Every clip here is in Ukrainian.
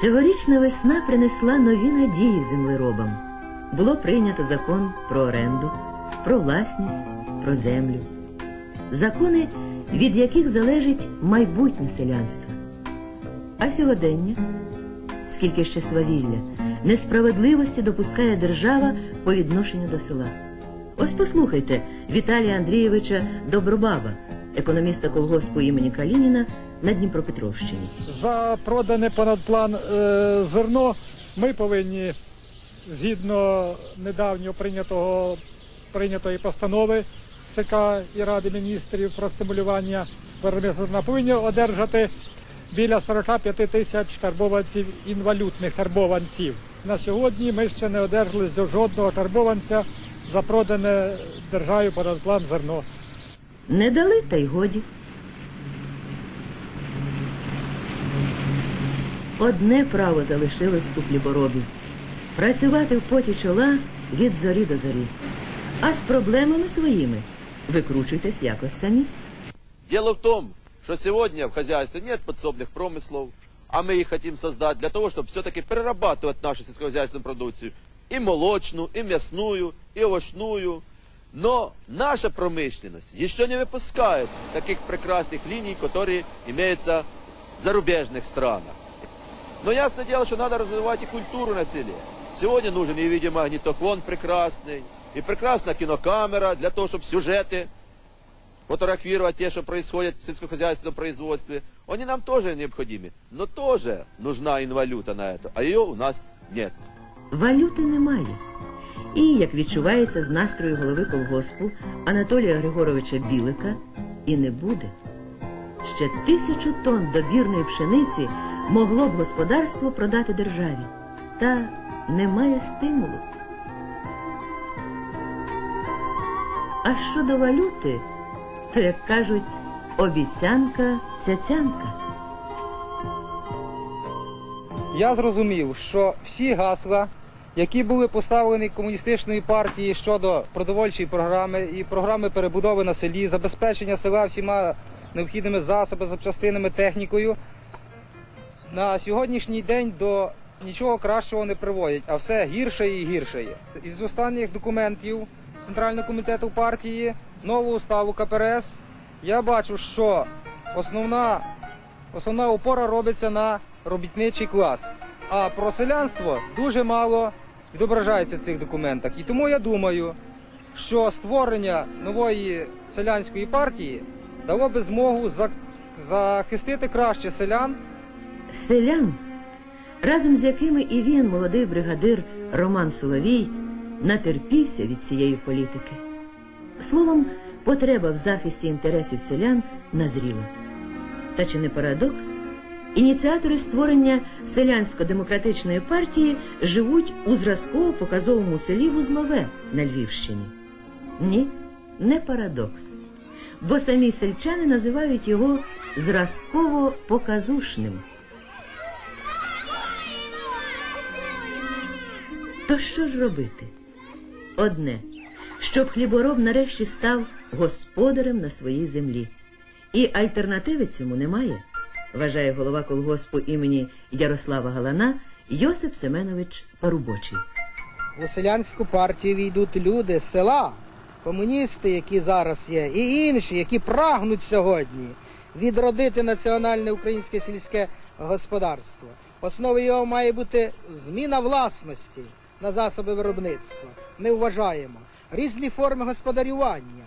Цьогорічна весна принесла нові надії землеробам. Було прийнято закон про оренду, про власність, про землю. Закони, від яких залежить майбутнє селянства. А сьогодення, скільки ще свавілля, несправедливості допускає держава по відношенню до села. Ось послухайте Віталія Андрійовича Добробаба, економіста колгоспу імені Калініна на Дніпропетровщині. За продане понад план е, зерно ми повинні, згідно недавньо прийнятого, прийнятої постанови ЦК і Ради міністрів про стимулювання виробництва зерна, повинні одержати біля 45 тисяч карбованців інвалютних карбованців. На сьогодні ми ще не одержали до жодного карбованця за продане державою понад план зерно. Не дали, та й годі. Одне право залишилось у хліборобів працювати в поті чола від зорі до зорі. А з проблемами своїми викручуйтесь якось самі. Дело в том, что сегодня в хозяйстве нет подсобных промыслов, а мы их хотим создать для того, чтобы все-таки перерабатывать нашу сельскохозяйственную продукцию. И молочную, и мясную, и овощную. Но наша промышленность еще не выпускает таких прекрасных линий, которые имеются в зарубежных странах. Но ясно дело, что надо развивать и культуру на селе. Сегодня нужен и видеомагнитофон прекрасный, и прекрасная кинокамера для того, чтобы сюжеты фотографировать те, что происходит в сельскохозяйственном производстве. Они нам тоже необходимы. Но тоже нужна инвалюта на это, а ее у нас нет. Валюти немає. І, як відчувається з настрою голови колгоспу Анатолія Григоровича Білика, і не буде. Ще тисячу тонн добірної пшениці могло б господарство продати державі. Та немає стимулу. А щодо валюти, то, як кажуть, обіцянка цяцянка. Я зрозумів, що всі гасла, які були поставлені комуністичною партією щодо продовольчої програми і програми перебудови на селі, забезпечення села всіма необхідними засобами, запчастинами, технікою, на сьогоднішній день до нічого кращого не приводять, а все гірше і гірше. Із останніх документів Центрального комітету партії, нового уставу КПРС, я бачу, що основна основна опора робиться на робітничий клас. А про селянство дуже мало відображається в цих документах. І тому я думаю, що створення нової селянської партії дало би змогу захистити краще селян селян, разом з якими і він, молодий бригадир Роман Соловій, натерпівся від цієї політики. Словом, потреба в захисті інтересів селян назріла. Та чи не парадокс? Ініціатори створення селянсько-демократичної партії живуть у зразково-показовому селі Вузлове на Львівщині. Ні, не парадокс. Бо самі сельчани називають його зразково-показушним. Що ж робити? Одне, щоб хлібороб нарешті став господарем на своїй землі. І альтернативи цьому немає, вважає голова колгоспу імені Ярослава Галана Йосип Семенович Парубочий. У селянську партію війдуть люди села, комуністи, які зараз є, і інші, які прагнуть сьогодні відродити національне українське сільське господарство. Основою його має бути зміна власності на засоби виробництва. Ми вважаємо різні форми господарювання.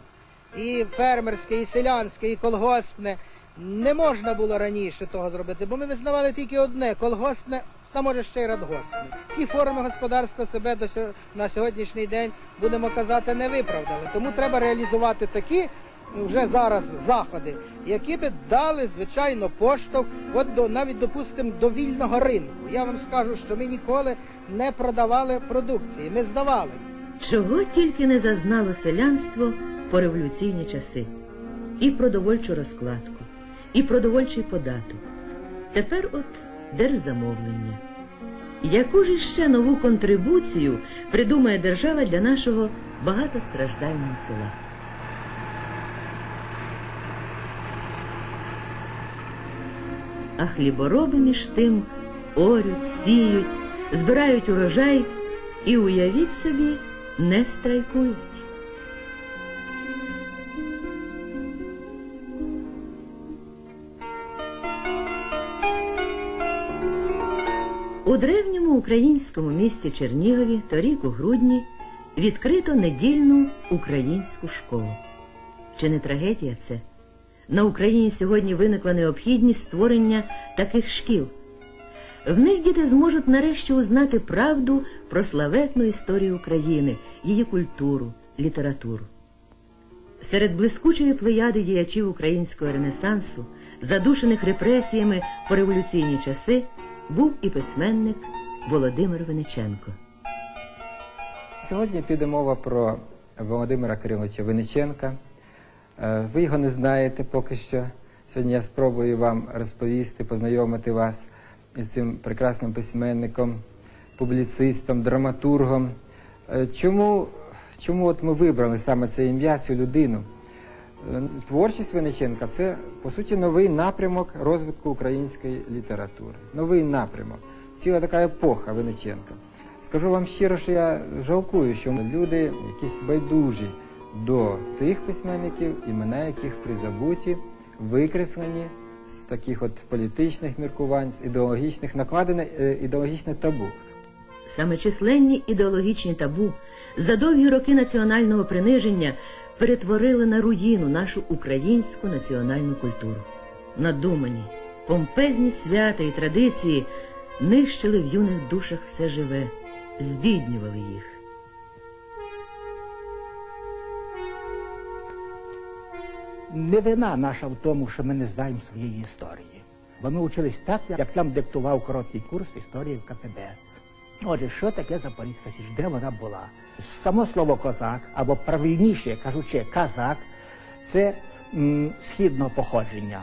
І фермерське, і селянське, і колгоспне. Не можна було раніше того зробити, бо ми визнавали тільки одне колгоспне, та може ще й радгоспне. Ці форми господарства себе до на сьогоднішній день, будемо казати, не виправдали. Тому треба реалізувати такі вже зараз заходи, які би дали, звичайно, поштовх, от до навіть, допустимо, до вільного ринку. Я вам скажу, що ми ніколи не продавали продукції, ми здавали. Чого тільки не зазнало селянство по революційні часи. І продовольчу розкладку, і продовольчий податок. Тепер от держзамовлення. Яку ж іще нову контрибуцію придумає держава для нашого багатостраждального села? А хлібороби між тим орють, сіють, збирають урожай і, уявіть собі, не страйкують. У древньому українському місті Чернігові торік у грудні відкрито недільну українську школу. Чи не трагедія це? На Україні сьогодні виникла необхідність створення таких шкіл. В них діти зможуть нарешті узнати правду про славетну історію України, її культуру, літературу. Серед блискучої плеяди діячів українського ренесансу, задушених репресіями по революційні часи, був і письменник Володимир Вениченко. Сьогодні піде мова про Володимира Кириловича Винниченка. Е, Ви його не знаєте поки що. Сьогодні я спробую вам розповісти, познайомити вас із цим прекрасним письменником, публіцистом, драматургом. Е, Чому, чому от ми вибрали саме це ім'я, цю людину? Е, Творчість Винниченка це, по суті, новий напрямок розвитку української літератури. Новий напрямок. Ціла така епоха Винниченка. Скажу вам щиро, що я жалкую, що люди якісь байдужі до тих письменників, імена яких призабуті, викреслені з таких от політичних міркувань, з ідеологічних, накладене е, ідеологічне табу. Саме численні ідеологічні табу за довгі роки національного приниження перетворили на руїну нашу українську національну культуру. Надумані, помпезні свята і традиції нищили в юних душах все живе, збіднювали їх. Не вина наша в тому, що ми не знаємо своєї історії. Бо ми вчились так, як нам диктував короткий курс історії в КПБ. Отже, що таке Запорізька Січ? Де вона була? Само слово козак, або правильніше кажучи, казак, це м, східного походження.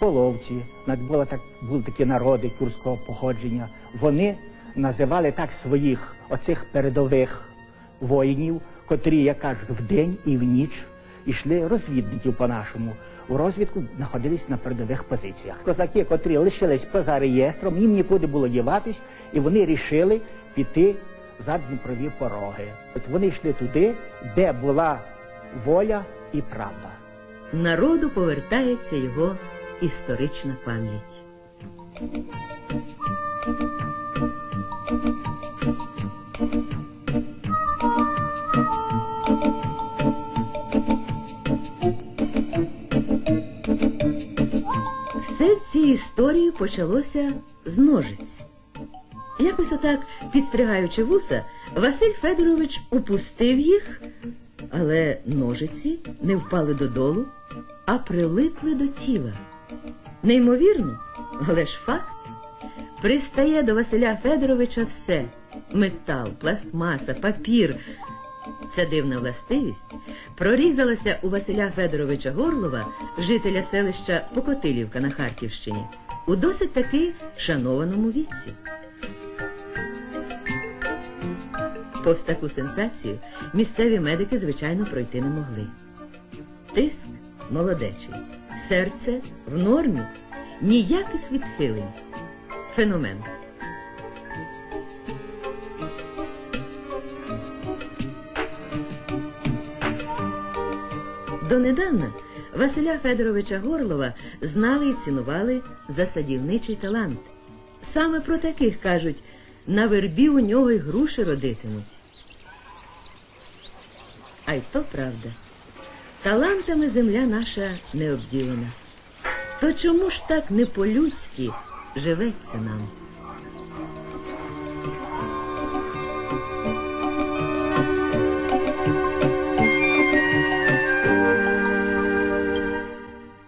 Половці, навіть були, так, були такі народи курського походження. Вони називали так своїх оцих передових воїнів, котрі, як кажуть, вдень і в ніч йшли розвідників по-нашому. У розвідку знаходились на передових позиціях. Козаки, котрі лишились поза реєстром, їм нікуди було діватись, і вони рішили піти за Дніпрові пороги. От вони йшли туди, де була воля і правда. Народу повертається його історична пам'ять. Все історії почалося з ножиць. Якось отак, підстригаючи вуса, Василь Федорович упустив їх, але ножиці не впали додолу, а прилипли до тіла. Неймовірно, але ж факт. Пристає до Василя Федоровича все метал, пластмаса, папір. Ця дивна властивість прорізалася у Василя Федоровича Горлова, жителя селища Покотилівка на Харківщині, у досить таки шанованому віці. Повз таку сенсацію місцеві медики, звичайно, пройти не могли. Тиск молодечий, серце в нормі, ніяких відхилень. Феномен. Донедавна Василя Федоровича Горлова знали і цінували за садівничий талант. Саме про таких кажуть, на вербі у нього й груші родитимуть. А й то правда. Талантами земля наша не обділена. То чому ж так не по-людськи живеться нам?